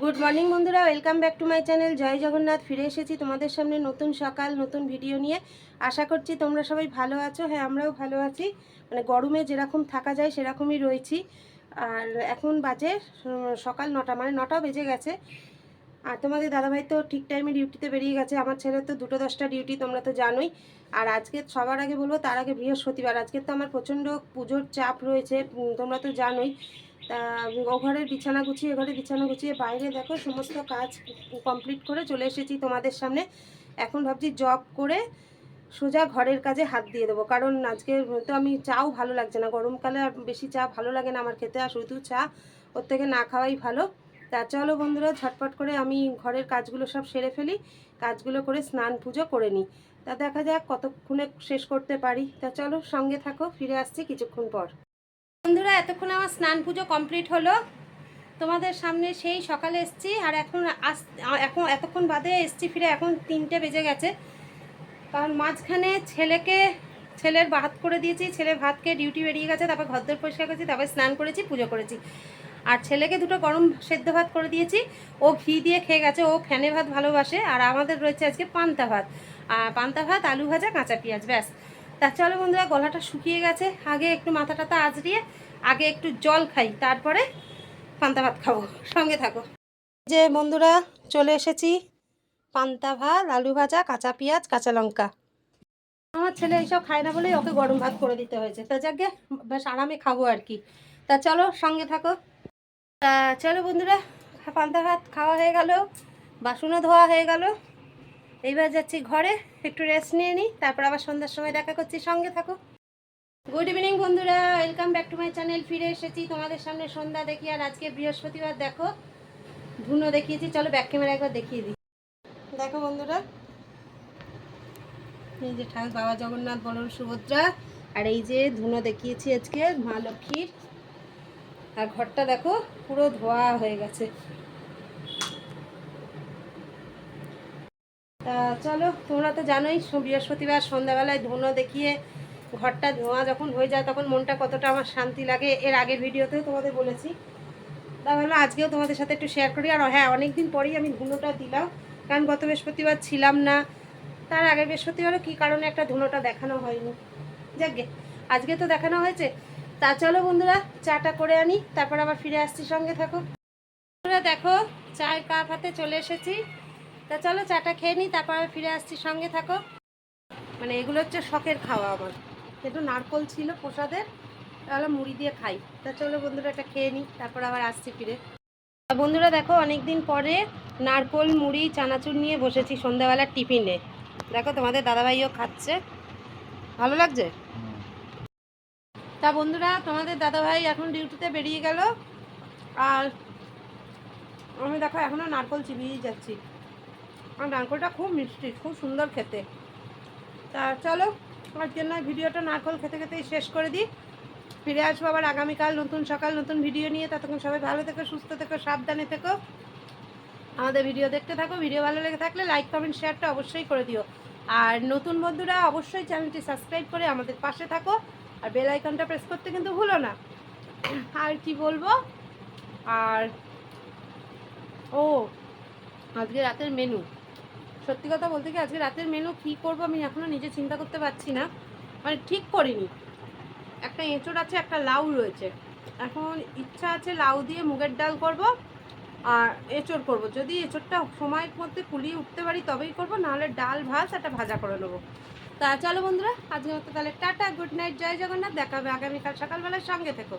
Good morning বন্ধুরা। Welcome back to my channel Jai Jagannath, ফিরে এসেছি তোমাদের সামনে নতুন সকাল, নতুন ভিডিও নিয়ে। আশা করছি তোমরা সবাই ভালো আছো। হ্যাঁ আমরাও ভালো আছি। মানে গরমে যেরকম থাকা যায়, সেরকমই রয়েছি। আর এখন বাজে সকাল নটা মানে নটাও বেজে গেছে। আর তোমাদের দাদাভাই তো ঠিক টাইমে ডিউটিতে বেরিয়ে গেছে। আমার ছেলের তো দুটো দশটা ডিউটি তোমরা তো জানোই। আর আজকে সবার আগে বলব, তার আগে বৃহস্পতিবার। আজকে তো আমার প্রচণ্ড পুজোর চাপ রয়েছে তোমরা তো জানোই। তা ঘরের বিছানা গুছিয়ে ঘরে বিছানা গুছিয়ে বাইরে দেখো, সমস্ত কাজ কমপ্লিট করে চলে এসেছি তোমাদের সামনে। এখন ভাবছি জব করে সোজা ঘরের কাজে হাত দিয়ে দেবো। কারণ আজকে তো আমি চাও ভালো লাগছে না। গরমকালে আর বেশি চা ভালো লাগে না আমার খেতে, আর শুধু চা, ওর থেকে না খাওয়াই ভালো। তা চলো বন্ধুরা, ঝটপট করে আমি ঘরের কাজগুলো সব সেরে ফেলি, কাজগুলো করে স্নান পুজো করে নিই। তা দেখা যাক কতক্ষণে শেষ করতে পারি। তা চলো সঙ্গে থাকো, ফিরে আসছি কিছুক্ষণ পর। বন্ধুরা, এতক্ষণ আমার স্নান পুজো কমপ্লিট হলো। তোমাদের সামনে সেই সকালে এসছি, আর এখন আস, এখন এতক্ষণ বাদে এসছি ফিরে, এখন তিনটে বেজে গেছে। কারণ মাঝখানে ছেলেকে, ছেলের ভাত করে দিয়েছি, ছেলে ভাতকে ডিউটি বেরিয়ে গেছে, তারপর ঘরদোর পরিষ্কার করেছি, তারপর স্নান করেছি, পুজো করেছি। আর ছেলেকে দুটো গরম সেদ্ধ ভাত করে দিয়েছি, ও ঘি দিয়ে খেয়ে গেছে, ও ফ্যানে ভাত ভালোবাসে, আর আমাদের রয়েছে আজকে পান্তা ভাত। আর পান্তা ভাত, আলু ভাজা, কাঁচা পেঁয়াজ, ব্যাস। তা চলো বন্ধুরা, গলাটা শুকিয়ে গেছে, আগে একটু মাথা টাথা আজরিয়ে আগে একটু জল খাই, তারপরে পান্তা ভাত খাব। সঙ্গে থাকো। যে বন্ধুরা, চলে এসেছি। পান্তা ভাত, আলু ভাজা, কাঁচা পেঁয়াজ, কাঁচা লঙ্কা। আমার ছেলে এইসব খায় না বলেই ওকে গরম ভাত করে দিতে হয়েছে। তা যাকে বেশ আরামে খাব আর কি। তা চলো, সঙ্গে থাকো। তা চলো বন্ধুরা, পান্তা ভাত খাওয়া হয়ে গেল, বাসনও ধোয়া হয়ে গেল। এইবার যাচ্ছি ঘরে, একটু রেস্ট নিয়ে নিই তারপর আবার সন্ধ্যার সময় দেখা করছি। সঙ্গে থাকো। গুড ইভিনিং বন্ধুরা। Welcome back to my channel ফিরে এসেছি তোমাদের সামনে সন্ধ্যা দেখি, আর আজকে বৃহস্পতিবার, দেখো। ধুনো দেখিয়েছি। চলো ব্যাক ক্যামেরা একবার দেখিয়ে দিই। দেখো বন্ধুরা, এই যে ঠাকুর, বাবা জগন্নাথ বলন সুভদ্রা, আর এই যে ধুনো দেখিয়েছি আজকে, মা লক্ষ্মীর। আর ঘরটা দেখো, পুরো ধোয়া হয়ে গেছে। তা চলো, তোমরা তো জানোই বৃহস্পতিবার সন্ধ্যাবেলায় ধুনো দেখিয়ে ঘরটা ধোঁয়া যখন হয়ে যায় তখন মনটা কতটা আমার শান্তি লাগে, এর আগের ভিডিওতেও তোমাদের বলেছি। তা ভাবলো আজকেও তোমাদের সাথে একটু শেয়ার করি। আর হ্যাঁ অনেক দিন পরেই আমি ধুনোটা দিলাম, কারণ গত বৃহস্পতিবার ছিলাম না। তার আগের বৃহস্পতিবারও কী কারণে একটা ধুনোটা দেখানো হয়নি। যাকগে আজকে তো দেখানো হয়েছে। তা চলো বন্ধুরা, চাটা করে আনি, তারপর আবার ফিরে আসছি সঙ্গে থাকো। বন্ধুরা দেখো, চায়ের কাপ হাতে চলে এসেছি। তা চলো চাটা খেয়ে নিই তারপর আবার ফিরে আসছি সঙ্গে থাকো। মানে এগুলো হচ্ছে শখের খাওয়া আমার। একটু নারকল ছিল প্রসাদের, তাহলে মুড়ি দিয়ে খাই। তা চলো বন্ধুরা এটা খেয়ে নিই, তারপর আবার আসছি ফিরে। বন্ধুরা দেখো অনেক দিন পরে নারকল, মুড়ি, চানাচুর নিয়ে বসেছি সন্ধ্যাবেলার টিফিনে। দেখো তোমাদের দাদাভাইও খাচ্ছে। ভালো লাগছে? তা বন্ধুরা, তোমাদের দাদাভাই এখন ডিউটিতে বেরিয়ে গেল। আর আমি দেখো এখনও নারকল চিবিয়েই যাচ্ছি। আর নারকলটা খুব মিষ্টি, খুব সুন্দর খেতে। তা চলো আজকের নয় ভিডিওটা নারকল খেতে খেতেই শেষ করে দিই। ফিরে আসব আবার আগামীকাল নতুন সকাল, নতুন ভিডিও নিয়ে। ততক্ষণ সবাই ভালো থেকো, সুস্থ থেকো, সাবধানে থেকো। আমাদের ভিডিও দেখতে থাকো, ভিডিও ভালো লেগে থাকলে লাইক, কমেন্ট, শেয়ারটা অবশ্যই করে দিও। আর নতুন বন্ধুরা অবশ্যই চ্যানেলটি সাবস্ক্রাইব করে আমাদের পাশে থাকো। আর বেল আইকনটা প্রেস করতে কিন্তু ভুলো না। আর কি বলব? আর ও, আজকে রাতের মেনু সত্যি কথা বলতে কি আজকে রাতের মেনু কী করব আমি এখনও নিজে চিন্তা করতে পারছি না। মানে ঠিক করিনি। একটা এঁচড় আছে, একটা লাউ রয়েছে। এখন ইচ্ছা আছে লাউ দিয়ে মুগের ডাল করব আর এঁচড় করব। যদি এঁচড়টা সময়ের মধ্যে কুলিয়ে উঠতে পারি তবেই করব, নাহলে ডাল ভাজ একটা ভাজা করে নেব। তা চলো বন্ধুরা আজকে মতো তাহলে tata good night Jai Jagannath দেখা হবে আগামীকাল সকালবেলার সঙ্গে থেকো।